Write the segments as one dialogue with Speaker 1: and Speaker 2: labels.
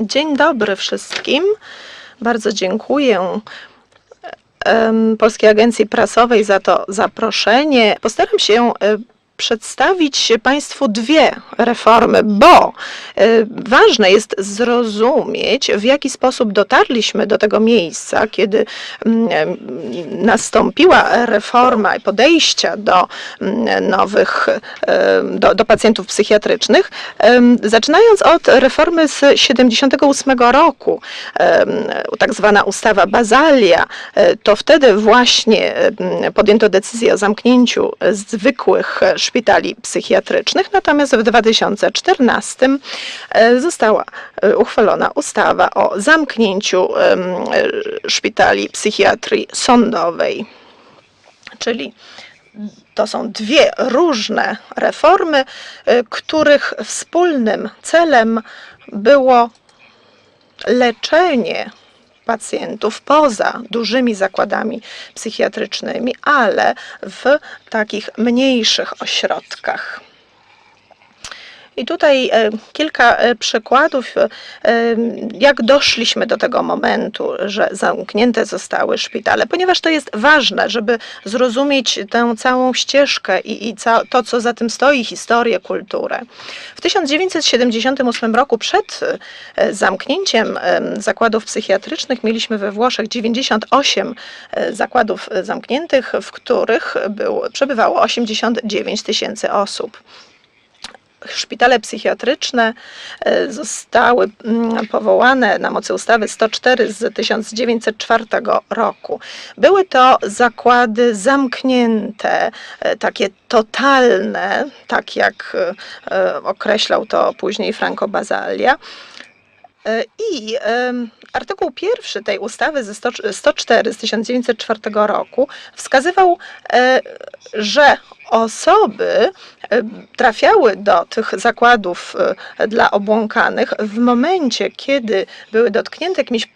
Speaker 1: Dzień dobry wszystkim. Bardzo dziękuję Polskiej Agencji Prasowej za to zaproszenie. Postaram się e, przedstawić Państwu dwie reformy, bo e, ważne jest zrozumieć, w jaki sposób dotarliśmy do tego miejsca, kiedy mm, em, nastąpiła reforma i podejścia do mm, nowych, em, do, do pacjentów psychiatrycznych, zaczynając od reformy z 78 roku, tak zwana ustawa Bazalia, e, to wtedy właśnie podjęto decyzję o zamknięciu zwykłych e, szpitali psychiatrycznych, natomiast w 2014 e, została e, uchwalona ustawa o zamknięciu e, szpitali psychiatrii sądowej. Czyli to są dwie różne reformy, których wspólnym celem było leczenie pacjentów poza dużymi zakładami psychiatrycznymi, ale w takich mniejszych ośrodkach. I tutaj e, kilka e, przykładów, e, jak doszliśmy do tego momentu, że zamknięte zostały szpitale, ponieważ to jest ważne, żeby zrozumieć tę całą ścieżkę i, i ca, to, co za tym stoi, historię, kulturę. W 1978 roku, przed zamknięciem zakładów psychiatrycznych, mieliśmy we Włoszech 98 e, zakładów zamkniętych, w których był, przebywało 89 tysięcy osób szpitale psychiatryczne e, zostały mm, powołane na mocy ustawy 104 z 1904 roku. Były to zakłady zamknięte, e, takie totalne, tak jak e, określał to później Franco Basalia. E, I artykuł pierwszy tej ustawy ze 100 104 z 1904 roku wskazywał, e, że osoby e, trafiały do tych zakładów dla obłąkanych w momencie, kiedy były dotknięte jakimiś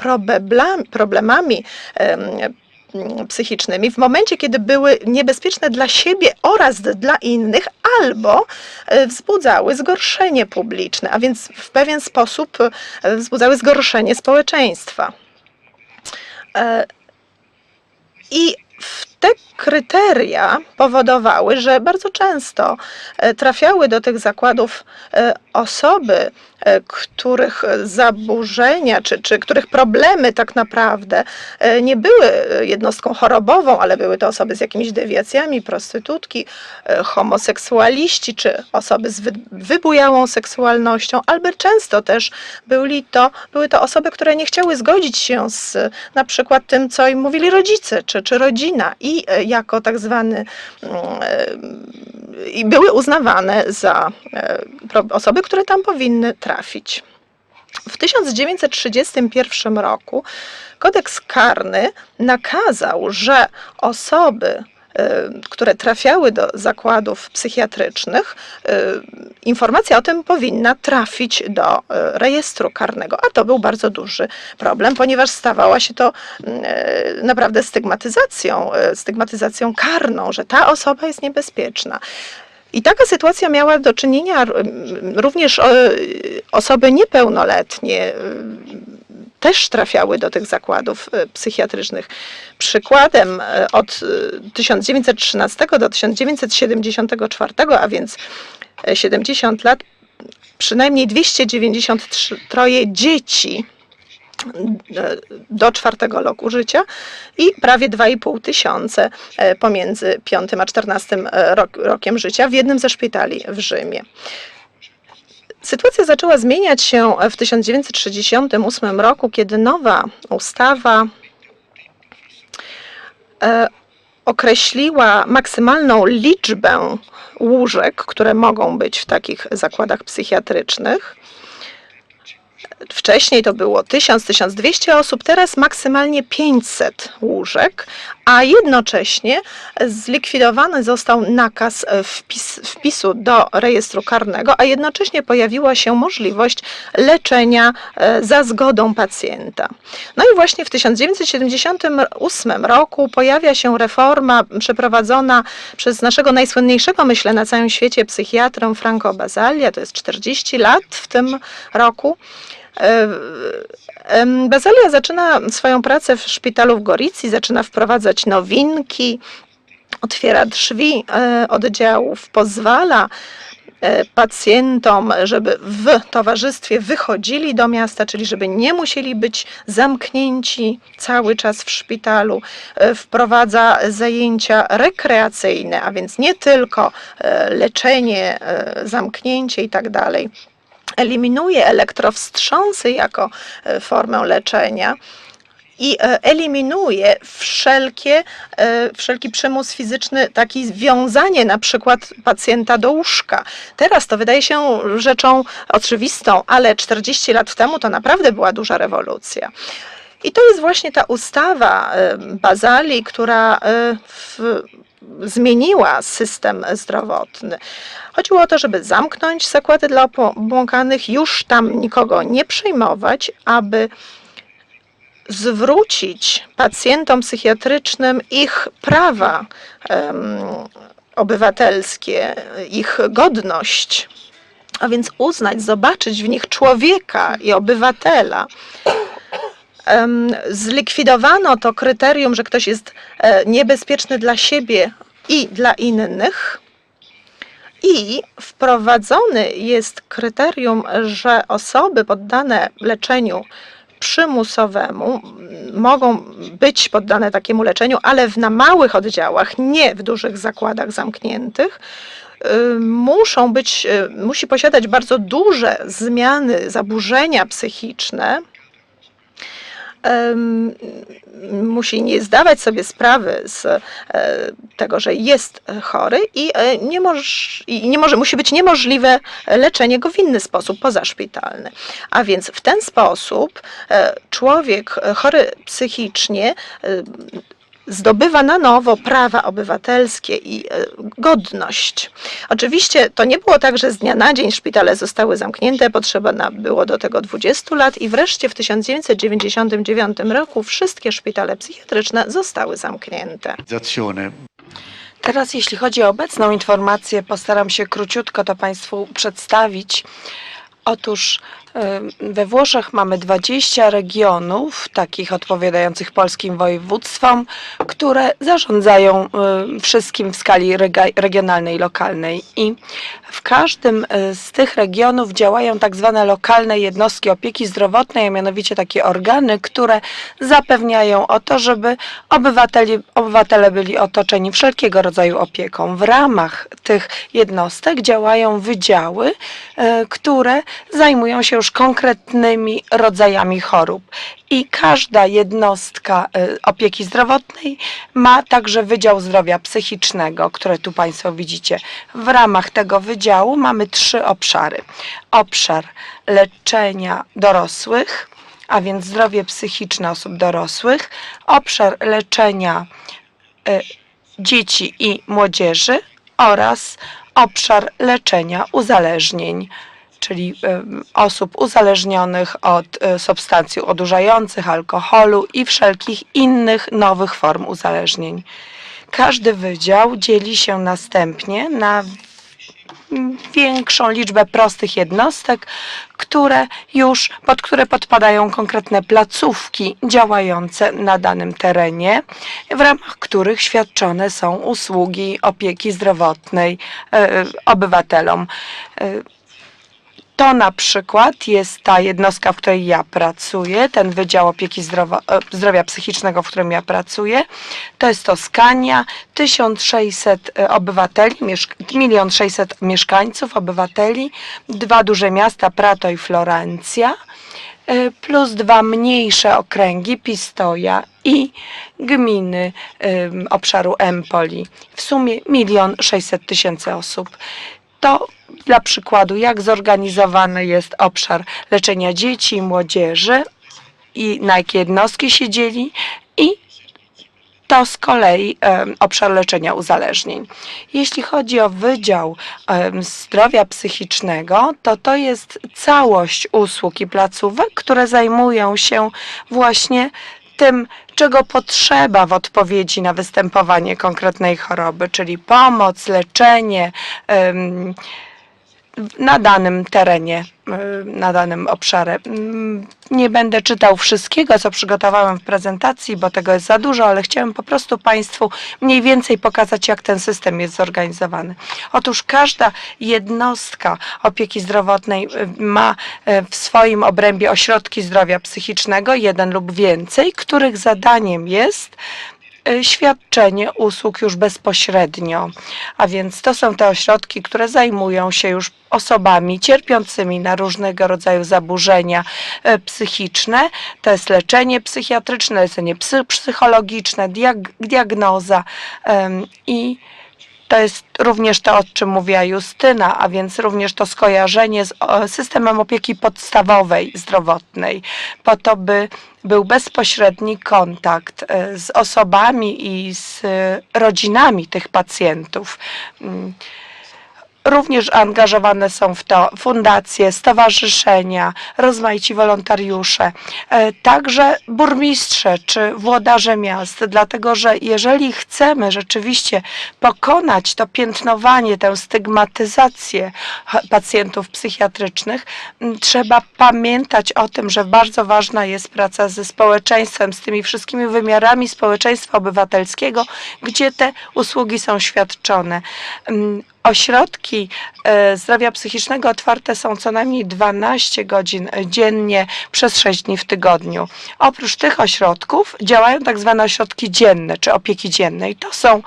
Speaker 1: problemami em, psychicznymi, w momencie, kiedy były niebezpieczne dla siebie oraz dla innych, albo e, wzbudzały zgorszenie publiczne, a więc w pewien sposób e, wzbudzały zgorszenie społeczeństwa. E, I w te kryteria powodowały, że bardzo często e, trafiały do tych zakładów e, osoby, e, których zaburzenia, czy, czy których problemy tak naprawdę nie były jednostką chorobową, ale były to osoby z jakimiś dewiacjami, prostytutki, homoseksualiści, czy osoby z wy- wybujałą seksualnością, albo często też byli to, były to osoby, które nie chciały zgodzić się z na przykład tym, co im mówili rodzice, czy, czy rodzina. I e, jako tak zwany mm, e, i były uznawane za e, osoby, które tam powinny trafić. W 1931 roku kodeks karny nakazał, że osoby, które trafiały do zakładów psychiatrycznych, e, informacja o tym powinna trafić do e, rejestru karnego, a to był bardzo duży problem, ponieważ stawała się to naprawdę stygmatyzacją, stygmatyzacją karną, że ta osoba jest niebezpieczna. I taka sytuacja miała do czynienia również osoby niepełnoletnie, też trafiały do tych zakładów e, psychiatrycznych. Przykładem e, od e, 1913 do 1974, a więc e, 70 lat, przynajmniej 293 dzieci e, do czwartego roku życia i prawie 2,5 tysiące e, pomiędzy 5 a 14 e, rok, rokiem życia w jednym ze szpitali w Rzymie. Sytuacja zaczęła zmieniać się w 1968 roku, kiedy nowa ustawa e, określiła maksymalną liczbę łóżek, które mogą być w takich zakładach psychiatrycznych. Wcześniej to było 1000-1200 osób, teraz maksymalnie 500 łóżek, a jednocześnie zlikwidowany został nakaz e, wpis, wpisu do rejestru karnego, a jednocześnie pojawiła się możliwość leczenia e, za zgodą pacjenta. No i właśnie w 1978 roku pojawia się reforma przeprowadzona przez naszego najsłynniejszego, myślę, na całym świecie psychiatrę Franco Basalia, to jest 40 lat w tym roku. E, em, Bazalia zaczyna swoją pracę w szpitalu w Goricji, zaczyna wprowadzać nowinki, otwiera drzwi e, oddziałów, pozwala e, pacjentom, żeby w towarzystwie wychodzili do miasta, czyli żeby nie musieli być zamknięci cały czas w szpitalu. Wprowadza zajęcia rekreacyjne, a więc nie tylko leczenie, zamknięcie i tak dalej. Eliminuje elektrowstrząsy jako e, formę leczenia i e, eliminuje wszelkie, e, wszelki przymus fizyczny, taki związanie na przykład pacjenta do łóżka. Teraz to wydaje się rzeczą oczywistą, ale 40 lat temu to naprawdę była duża rewolucja. I to jest właśnie ta ustawa Bazali, która w, zmieniła system zdrowotny. Chodziło o to, żeby zamknąć zakłady dla obłąkanych, już tam nikogo nie przyjmować, aby zwrócić pacjentom psychiatrycznym ich prawa em, obywatelskie, ich godność, a więc uznać, zobaczyć w nich człowieka i obywatela. Zlikwidowano to kryterium, że ktoś jest e, niebezpieczny dla siebie i dla innych. I wprowadzony jest kryterium, że osoby poddane leczeniu przymusowemu mogą być poddane takiemu leczeniu, ale w, na małych oddziałach, nie w dużych zakładach zamkniętych. Muszą być, y, musi posiadać bardzo duże zmiany, zaburzenia psychiczne, musi nie zdawać sobie sprawy z e, tego, że jest chory i e, nie, moż, i nie może, musi być niemożliwe leczenie go w inny sposób, pozaszpitalny. A więc w ten sposób e, człowiek chory psychicznie zdobywa na nowo prawa obywatelskie i e, godność. Oczywiście to nie było tak, że z dnia na dzień szpitale zostały zamknięte, potrzeba było do tego 20 lat i wreszcie w 1999 roku wszystkie szpitale psychiatryczne zostały zamknięte.
Speaker 2: Teraz jeśli chodzi o obecną informację, postaram się króciutko to Państwu przedstawić. Otóż we Włoszech mamy 20 regionów, takich odpowiadających polskim województwom, które zarządzają wszystkim w skali regionalnej, lokalnej. I w każdym y, z tych regionów działają tak zwane lokalne jednostki opieki zdrowotnej, a mianowicie takie organy, które zapewniają o to, żeby obywateli, obywatele byli otoczeni wszelkiego rodzaju opieką. W ramach tych jednostek działają wydziały, e, które zajmują się już konkretnymi rodzajami chorób. I każda jednostka e, opieki zdrowotnej ma także Wydział Zdrowia Psychicznego, które tu Państwo widzicie. W ramach tego wydziału mamy trzy obszary. Obszar leczenia dorosłych, a więc zdrowie psychiczne osób dorosłych, obszar leczenia e, dzieci i młodzieży oraz obszar leczenia uzależnień, czyli em, osób uzależnionych od e, substancji odurzających, alkoholu i wszelkich innych nowych form uzależnień. Każdy wydział dzieli się następnie na większą liczbę prostych jednostek, które już, pod które podpadają konkretne placówki działające na danym terenie, w ramach których świadczone są usługi opieki zdrowotnej e, obywatelom. E, to na przykład jest ta jednostka, w której ja pracuję, ten Wydział Opieki Zdrowo, e, Zdrowia Psychicznego, w którym ja pracuję. To jest Toskania, 1600 e, obywateli, mieszk- 1 600 mieszkańców, obywateli, dwa duże miasta, Prato i Florencja, e, plus dwa mniejsze okręgi, Pistoia i gminy obszaru Empoli. W sumie 1 600 tysięcy osób. To dla przykładu, jak zorganizowany jest obszar leczenia dzieci i młodzieży i na jakie jednostki się dzieli i to z kolei obszar leczenia uzależnień. Jeśli chodzi o Wydział Zdrowia Psychicznego, to to jest całość usług i placówek, które zajmują się właśnie tym, czego potrzeba w odpowiedzi na występowanie konkretnej choroby, czyli pomoc, leczenie, na danym terenie, y, na danym obszarze. Mm, Nie będę czytał wszystkiego, co przygotowałem w prezentacji, bo tego jest za dużo, ale chciałem po prostu Państwu mniej więcej pokazać, jak ten system jest zorganizowany. Otóż każda jednostka opieki zdrowotnej y, ma y, w swoim obrębie ośrodki zdrowia psychicznego, jeden lub więcej, których zadaniem jest świadczenie usług już bezpośrednio. A więc to są te ośrodki, które zajmują się już osobami cierpiącymi na różnego rodzaju zaburzenia e, psychiczne. To jest leczenie psychiatryczne, leczenie psy, psychologiczne, diag, diagnoza i to jest również to, o czym mówiła Justyna, a więc również to skojarzenie z systemem opieki podstawowej zdrowotnej, po to, by był bezpośredni kontakt e, z osobami i z e, rodzinami tych pacjentów. Również angażowane są w to fundacje, stowarzyszenia, rozmaici wolontariusze, e, także burmistrze czy włodarze miast, dlatego że jeżeli chcemy rzeczywiście pokonać to piętnowanie, tę stygmatyzację pacjentów psychiatrycznych, trzeba pamiętać o tym, że bardzo ważna jest praca ze społeczeństwem, z tymi wszystkimi wymiarami społeczeństwa obywatelskiego, gdzie te usługi są świadczone. Ośrodki e, zdrowia psychicznego otwarte są co najmniej 12 godzin dziennie przez 6 dni w tygodniu. Oprócz tych ośrodków działają tak zwane ośrodki dzienne czy opieki dziennej. To są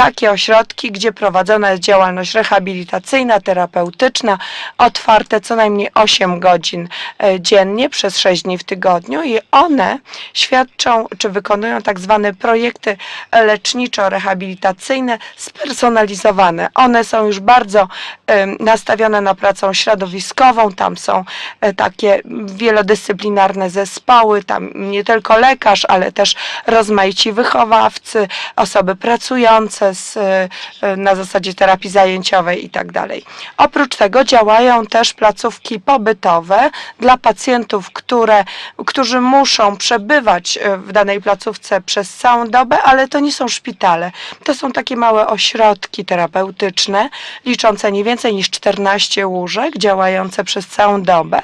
Speaker 2: takie ośrodki, gdzie prowadzona jest działalność rehabilitacyjna, terapeutyczna, otwarte co najmniej 8 godzin e, dziennie przez 6 dni w tygodniu i one świadczą czy wykonują tak zwane projekty leczniczo-rehabilitacyjne spersonalizowane. One są już bardzo em, nastawione na pracę środowiskową, tam są e, takie wielodyscyplinarne zespoły, tam nie tylko lekarz, ale też rozmaici wychowawcy, osoby pracujące z, e, e, na zasadzie terapii zajęciowej i tak dalej. Oprócz tego działają też placówki pobytowe dla pacjentów, które, którzy muszą przebywać e, w danej placówce przez całą dobę, ale to nie są szpitale. To są takie małe ośrodki terapeutyczne, liczące nie więcej niż 14 łóżek, działające przez całą dobę.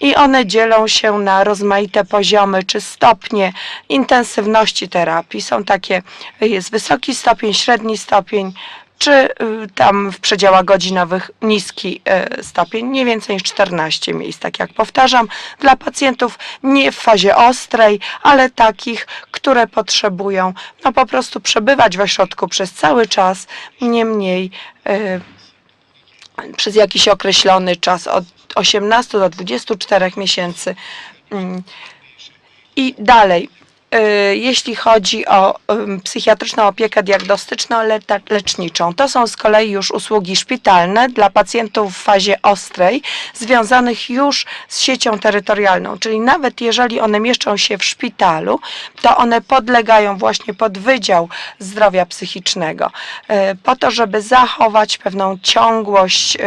Speaker 2: I one dzielą się na rozmaite poziomy czy stopnie intensywności terapii. Są takie, jest wysoki stopień, średni stopień, czy y, tam w przedziałach godzinowych niski y, stopień, nie więcej niż 14 miejsc, tak jak powtarzam, dla pacjentów nie w fazie ostrej, ale takich, które potrzebują no po prostu przebywać w ośrodku przez cały czas, nie mniej y, przez jakiś określony czas od 18 do 24 miesięcy. Mm. I dalej, jeśli chodzi o psychiatryczną opiekę diagnostyczno-leczniczą, to są z kolei już usługi szpitalne dla pacjentów w fazie ostrej, związanych już z siecią terytorialną, czyli nawet jeżeli one mieszczą się w szpitalu, to one podlegają właśnie pod Wydział Zdrowia Psychicznego, y, po to, żeby zachować pewną ciągłość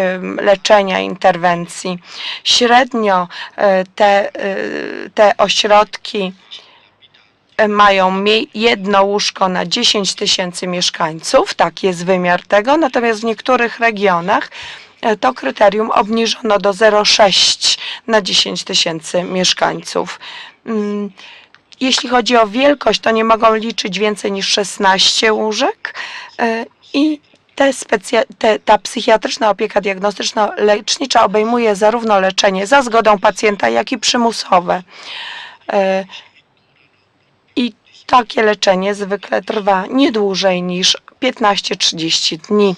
Speaker 2: leczenia, interwencji. Średnio y, te, y, te ośrodki mają mie- jedno łóżko na 10 tysięcy mieszkańców, tak jest wymiar tego, natomiast w niektórych regionach e, to kryterium obniżono do 0,6 na 10 tysięcy mieszkańców. Mm, Jeśli chodzi o wielkość, to nie mogą liczyć więcej niż 16 łóżek e, i te te, ta psychiatryczna opieka diagnostyczno-lecznicza obejmuje zarówno leczenie za zgodą pacjenta, jak i przymusowe. Takie leczenie zwykle trwa nie dłużej niż 15-30 dni.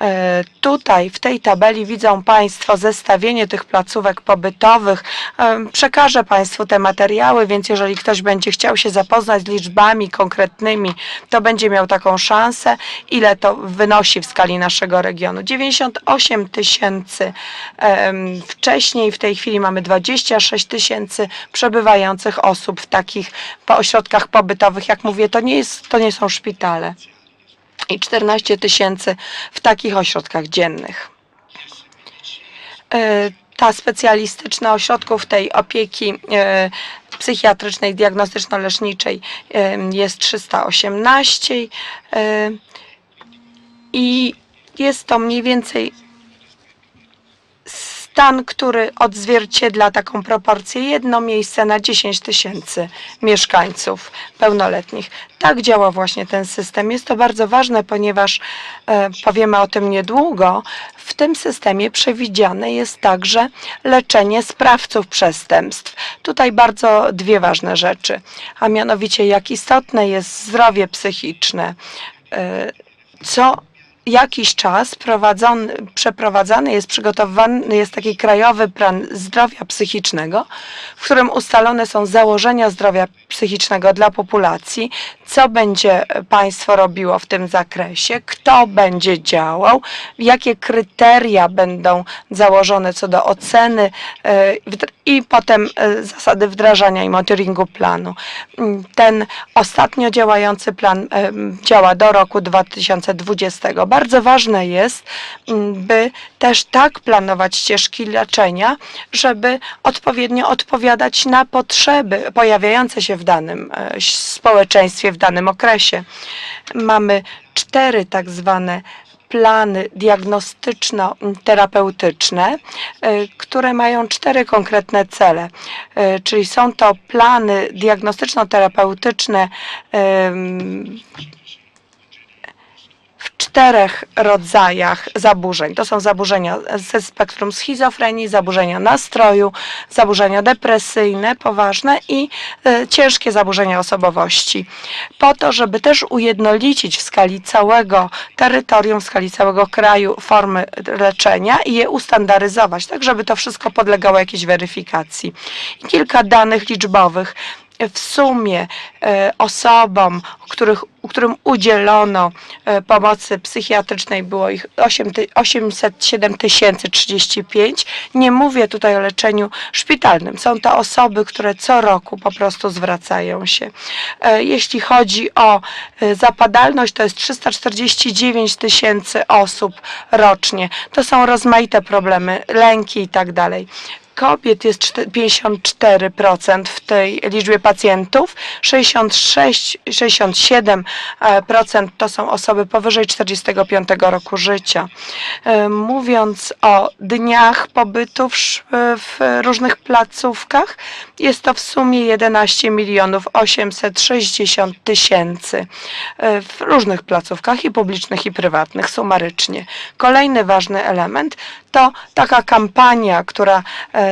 Speaker 2: E, Tutaj w tej tabeli widzą Państwo zestawienie tych placówek pobytowych. E, Przekażę Państwu te materiały, więc jeżeli ktoś będzie chciał się zapoznać z liczbami konkretnymi, to będzie miał taką szansę, ile to wynosi w skali naszego regionu. 98 tysięcy wcześniej, w tej chwili mamy 26 tysięcy przebywających osób w takich ośrodkach pobytowych. Jak mówię, to nie, jest, to nie są szpitale i 14 tysięcy w takich ośrodkach dziennych. E, Ta specjalistyczna ośrodków tej opieki e, psychiatrycznej, diagnostyczno-leczniczej e, jest 318 e, i jest to mniej więcej stan, który odzwierciedla taką proporcję jedno miejsce na 10 tysięcy mieszkańców pełnoletnich. Tak działa właśnie ten system. Jest to bardzo ważne, ponieważ e, powiemy o tym niedługo. W tym systemie przewidziane jest także leczenie sprawców przestępstw. Tutaj bardzo dwie ważne rzeczy, a mianowicie jak istotne jest zdrowie psychiczne, e, co jakiś czas prowadzony, przeprowadzany jest, przygotowany jest taki krajowy plan zdrowia psychicznego, w którym ustalone są założenia zdrowia psychicznego dla populacji, co będzie państwo robiło w tym zakresie, kto będzie działał, jakie kryteria będą założone co do oceny e, i potem e, zasady wdrażania i monitoringu planu. Mm, Ten ostatnio działający plan działa do roku 2020. Bardzo ważne jest, mm, by też tak planować ścieżki leczenia, żeby odpowiednio odpowiadać na potrzeby pojawiające się w danym e, społeczeństwie w danym okresie. Mamy cztery tak zwane plany diagnostyczno-terapeutyczne, e, które mają cztery konkretne cele. E, Czyli są to plany diagnostyczno-terapeutyczne czterech rodzajach zaburzeń. To są zaburzenia ze spektrum schizofrenii, zaburzenia nastroju, zaburzenia depresyjne, poważne i e, ciężkie zaburzenia osobowości. Po to, żeby też ujednolicić w skali całego terytorium, w skali całego kraju formy leczenia i je ustandaryzować, tak żeby to wszystko podlegało jakiejś weryfikacji. I kilka danych liczbowych w sumie e, osobom, których, którym udzielono e, pomocy psychiatrycznej było ich 8 ty- 807 035. Nie mówię tutaj o leczeniu szpitalnym. Są to osoby, które co roku po prostu zwracają się. E, Jeśli chodzi o zapadalność, to jest 349 tysięcy osób rocznie. To są rozmaite problemy, lęki i tak dalej kobiet jest czte- 54% w tej liczbie pacjentów, 66, 67% e, to są osoby powyżej 45 roku życia. E, Mówiąc o dniach pobytu w, w różnych placówkach, jest to w sumie 11 milionów 860 tysięcy e, w różnych placówkach i publicznych i prywatnych sumarycznie. Kolejny ważny element to taka kampania, która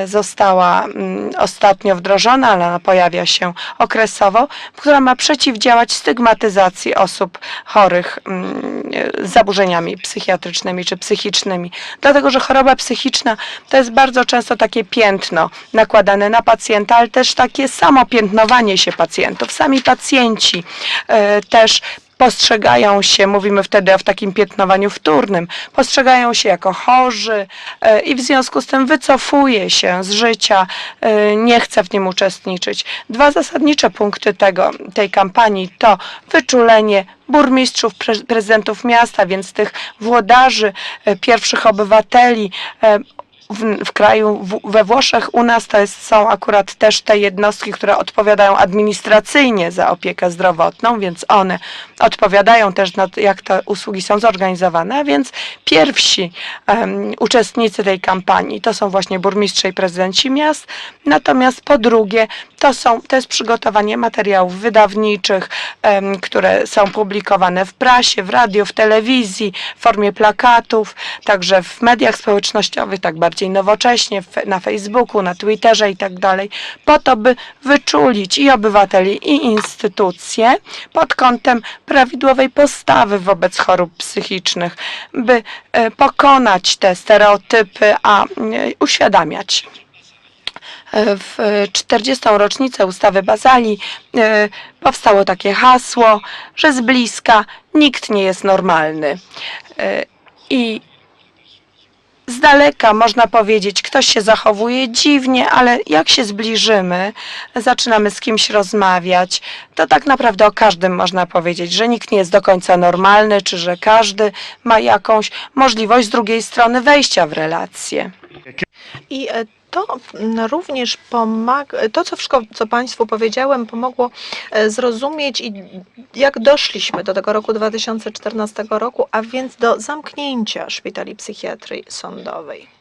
Speaker 2: została mm, ostatnio wdrożona, ale ona pojawia się okresowo, która ma przeciwdziałać stygmatyzacji osób chorych mm, e, z zaburzeniami psychiatrycznymi czy psychicznymi. Dlatego, że choroba psychiczna to jest bardzo często takie piętno nakładane na pacjenta, ale też takie samo piętnowanie się pacjentów. Sami pacjenci e, też postrzegają się, mówimy wtedy w takim piętnowaniu wtórnym, postrzegają się jako chorzy e, i w związku z tym wycofuje się z życia, e, nie chce w nim uczestniczyć. Dwa zasadnicze punkty tego, tej kampanii to wyczulenie burmistrzów, pre- prezydentów miasta, więc tych włodarzy, e, pierwszych obywateli, w, w kraju, w, we Włoszech u nas to jest, są akurat też te jednostki, które odpowiadają administracyjnie za opiekę zdrowotną, więc one odpowiadają też na to, jak te usługi są zorganizowane, więc pierwsi em, uczestnicy tej kampanii to są właśnie burmistrze i prezydenci miast, natomiast po drugie to, są, to jest przygotowanie materiałów wydawniczych, em, które są publikowane w prasie, w radiu, w telewizji, w formie plakatów, także w mediach społecznościowych, tak bardziej nowocześnie, na Facebooku, na Twitterze i tak dalej, po to, by wyczulić i obywateli, i instytucje pod kątem prawidłowej postawy wobec chorób psychicznych, by e, pokonać te stereotypy, a e, uświadamiać w 40. rocznicę ustawy Bazali e, powstało takie hasło, że z bliska nikt nie jest normalny. E, I z daleka można powiedzieć, ktoś się zachowuje dziwnie, ale jak się zbliżymy, zaczynamy z kimś rozmawiać, to tak naprawdę o każdym można powiedzieć, że nikt nie jest do końca normalny, czy że każdy ma jakąś możliwość z drugiej strony wejścia w relacje.
Speaker 1: I e, to mm, również pomaga, to co co Państwu powiedziałem, pomogło e, zrozumieć i jak doszliśmy do tego roku 2014 roku, a więc do zamknięcia szpitali psychiatrii sądowej.